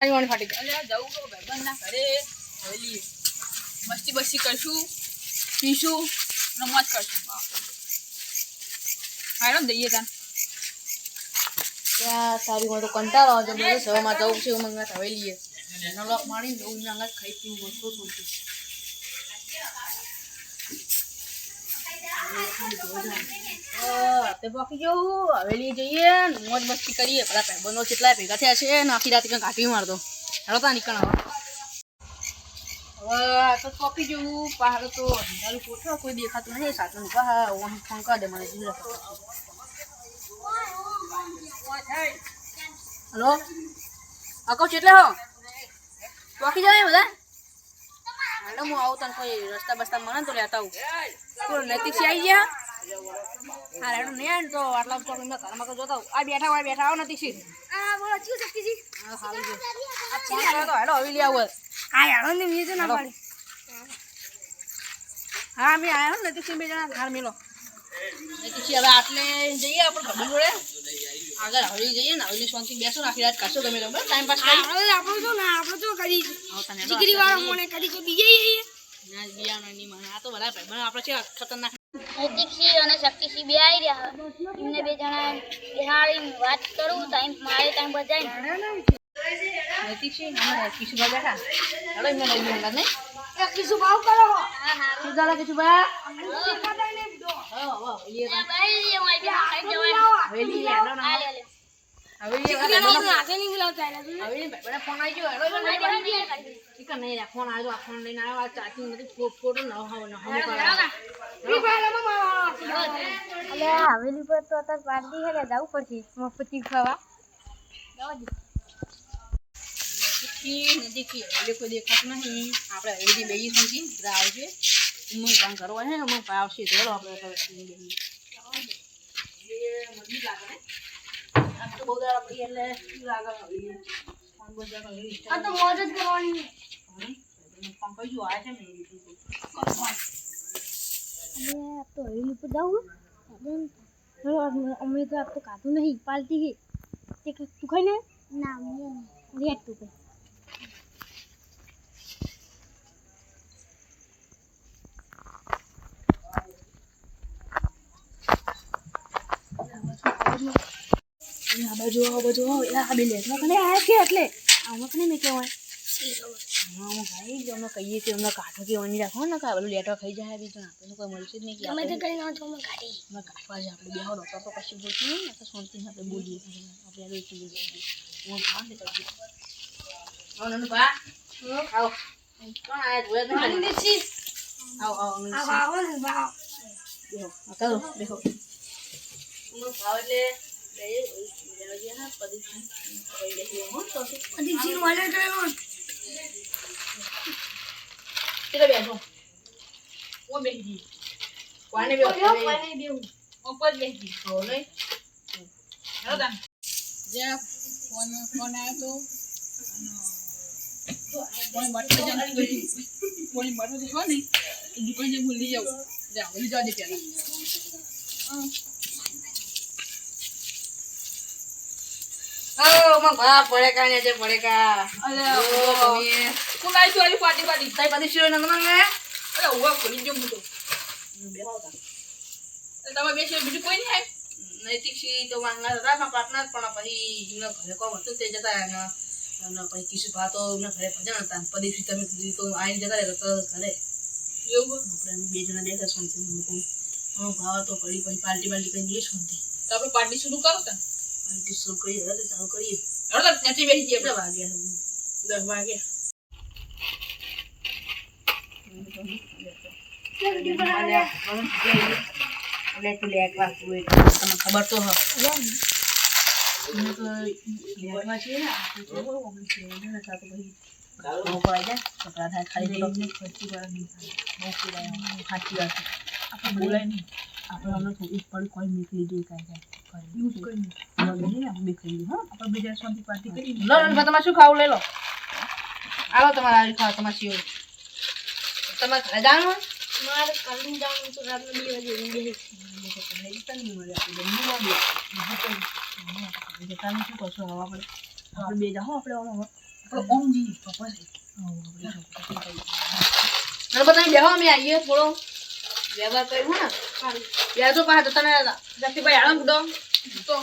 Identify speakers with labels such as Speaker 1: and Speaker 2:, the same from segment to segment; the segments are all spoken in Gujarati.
Speaker 1: વાણી ફાટી.
Speaker 2: અલ્યા જવું તો ભાઈબંધના ઘરે હવેલી મસ્તી બસ્તી કરશું પીશું રમત કરશું. ને જઈએ તાન.
Speaker 1: ત્યાં સારી માં તો કંટાળો આવે છે બધું સવામાં જવું છે એવું મંગાત હવે લઈએ નલોક મારીને જવું ને ખાઈ પીવું થોડું તે બાકી જવું હવેલી જઈએ મોજ મસ્તી કરીએ. બધા ભાઈબંધો કેટલા ભેગા થયા છે ને આખી રાતે કંઈક કાઢી મારતો. હેડો તા નીકળ હવે. તો પોકી જવું પહાડ તો અંધારું કોઠો કોઈ દેખાતું નહીં. સાચું પહાડ ઓમ ફોન કરી દે મને જીરા હલો? આકો ચેટલે હો? પોકી જાય બધા? મેડમ હું આવું તને કોઈ રસ્તા બસ્તા મળે તો લેતા આવું. નૈતિક આવી ગયા? હા રેડો નહીં આવે તો આટલા તો એમના ઘરમાં તો જોતા આ બેઠા હોય બેઠા આવો નથી શી
Speaker 3: આ બોલો શું શક્તિજી
Speaker 1: હા હાલ જો આ તો હેડો હવે લઈ આવું.
Speaker 3: હા યાર ને મીજે ના પાડી.
Speaker 1: હા મે આયો ને સિંહ બે જણા ઘર મેલો. સિંહ હવે આટલે જઈએ આપણે ઘરની જોડે? આગળ હવે જઈએ ને હવલી શાંતિ બેસો ને આખી રાત કાશો ગમે તો ટાઈમ પાસ કરી.
Speaker 3: હવે આપણો તો ના આપણો તો કરી દીકરી વાળો મને કરી તો બીજે
Speaker 1: ના બીયાનો નહીં મને આ તો બધા ભાઈ આપણે છે ખતરનાક
Speaker 4: નૈતિકસિંહ અને શક્તિસિંહ બે આવી રહ્યા એમને બે જણા બિહારી વાત કરું ટાઈમ મારે ટાઈમ બચાય
Speaker 1: નૈતિક છે અમારે બેઠા. હેડો એમને લઈ ગયો નહીં?
Speaker 3: એક કિસ્સો ભાવ કરો
Speaker 1: શું ચાલે હા હા. એ હવેલી હેડો ના હવેલી
Speaker 3: હાથે નહીં મિલાવતા
Speaker 1: હવેલી ફોન આવી ગયો હેડો. ઠીક નહીં ફોન આવ્યો આ ફોન લઈને આવ્યો આ ચાર્જિંગ નથી ફોટો ન હોય ન હોય
Speaker 3: ફ્રી ફાયર રમવા
Speaker 4: અલે હવેલી પર તો અત્યારે પાર્ટી છે જવું પડશે. મફતી ખાવા.
Speaker 1: નજીક હવેલી કોઈ દેખાતું નહીં. આપણે હવેલી બેસી નથી આવશે ઉમંગ કામ કરવા હે પા આવશે. તો આપણે બેસી મજબૂત લાગે
Speaker 4: અમે તો આપ તો ખાધું નહીં પાલતી ગઈ તે તું ખાઈ ને ના લેટ તું કઈ
Speaker 1: આ બાજુ આવો. એટલે આ બે લેસમાં કને આયા કે એટલે. આમાં કને મેં કહેવાય? હું ભાઈ જો અમે કહીએ કે અમને કાંઠો કે વણી રાખો. ને કે પેલું બધું ખાઈ જાય બીજું આપણને કોઈ મળશે જ નહીં કે
Speaker 3: અમે તો
Speaker 1: આપણે
Speaker 3: કરી અમે કાઢી.
Speaker 1: અમે કાઢવા જ આપણે બેહો ડોક્ટર તો કશું બોલતું નહીં. ને તો આપણે બોલીએ. આપણે આ રોકી લઈએ હું ભાવ ને કરજો આવો નનુ આવો. કોણ આયા જોયા આવો આવો
Speaker 3: ને
Speaker 1: આ કરો. હું ભાવ એટલે
Speaker 2: ભૂલી જાવ ભૂલી જવા પેલા બીજું કોઈ નહીં
Speaker 1: નૈતિક તો માંગા હતા માં પાર્ટનર પણ પછી એમના ઘરે કોમ હતું તે જતા અને પછી કિશુ ભા તો એમના ઘરે ભજન હતા. પદી તમે કીધું તો આઈને જતા રહે તો ઘરે.
Speaker 2: એવું
Speaker 1: આપણે બે જણા બેઠા શાંતિ મૂકું. ભાવ તો પડી પછી પાર્ટી બાલ્ટી કરી દઈએ શાંતિ.
Speaker 2: તો આપણે પાર્ટી શરૂ કરો તા.
Speaker 1: કેટલા વાગ્યા દસ વાગ્યા ખબર તો ખાલી સાચી વાત. આપણે બોલાય નહીં આપણે થોડું પડી કોઈ નીકળી જઈ કાંઈ કાંઈ. યુઝ કરી નહીં. આપણે ખાઈ હા.
Speaker 2: આપણે બીજા શાંતિ પાર્ટી કરી
Speaker 1: લો લો તમારે શું ખાવું? લઈ લો. આવો તમારે આવી ખાવ તમારે તમારે હોય?
Speaker 3: મારે કાલનું જવાનું તો રાતના બે વાગે ઊંઘી જઈશ.
Speaker 1: આપણે બે જાઓ આપણે
Speaker 2: આપણે ઓમ જઈએ તો પછી
Speaker 1: બધા બેહો અમે આવીએ થોડો. વ્યવહાર કર્યું ને. યાર તો પાછા જતા રહ્યા હતા જગદીભાઈ આનંદ બધો
Speaker 2: તો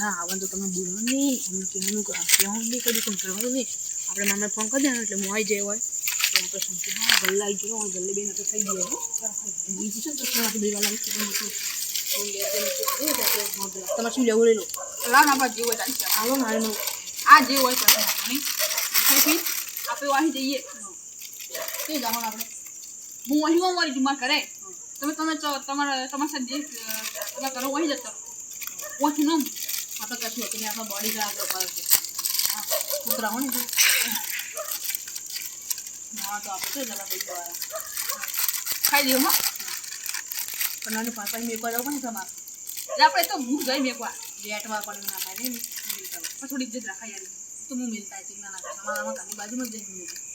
Speaker 1: આવવાનું તો તમે બોલો નહીં. અમને કહેવાનું કહેવાનું નહીં કદી પણ કરવાનું નહીં. આપણે મામને ફોન કરી દેવાનો એટલે હું આવી જાય હોય તો આપણે સમજી હા ગલ્લા આવી ગયો હોય ગલ્લે બેન તો થઈ ગયો બીજું છે ને તો થોડા બે વાલા તમારે શું લેવું લઈ લો.
Speaker 2: લાવ ને આપણે જે હોય ચાલી જાય.
Speaker 1: આવો મારે
Speaker 2: આ જે હોય આપણે આવી જઈએ. તે જવાનું આપણે. હું અહીં હું મારી જુમા કરે તમે તમે તમારા તમારા સાથે જે તમે કરો અહીં જતો. ઓછી નો આપણે કશું હતું આપણા બોડી ગાર્ડ ઉપર છે. કૂતરા હોય ને. હા, તો આપણે જરા પૈસા ખાઈ દઈએ માં
Speaker 1: પણ નાની પાંચ પાંચ મેકવા જવું પણ તમારે.
Speaker 2: એટલે આપણે તો હું જઈ મેકવા.
Speaker 1: બેટવા પણ ના થાય ને
Speaker 2: થોડીક જ રાખાય તો હું મિલતા છે ના ના તમારા ઘરની બાજુમાં જઈને મિલતા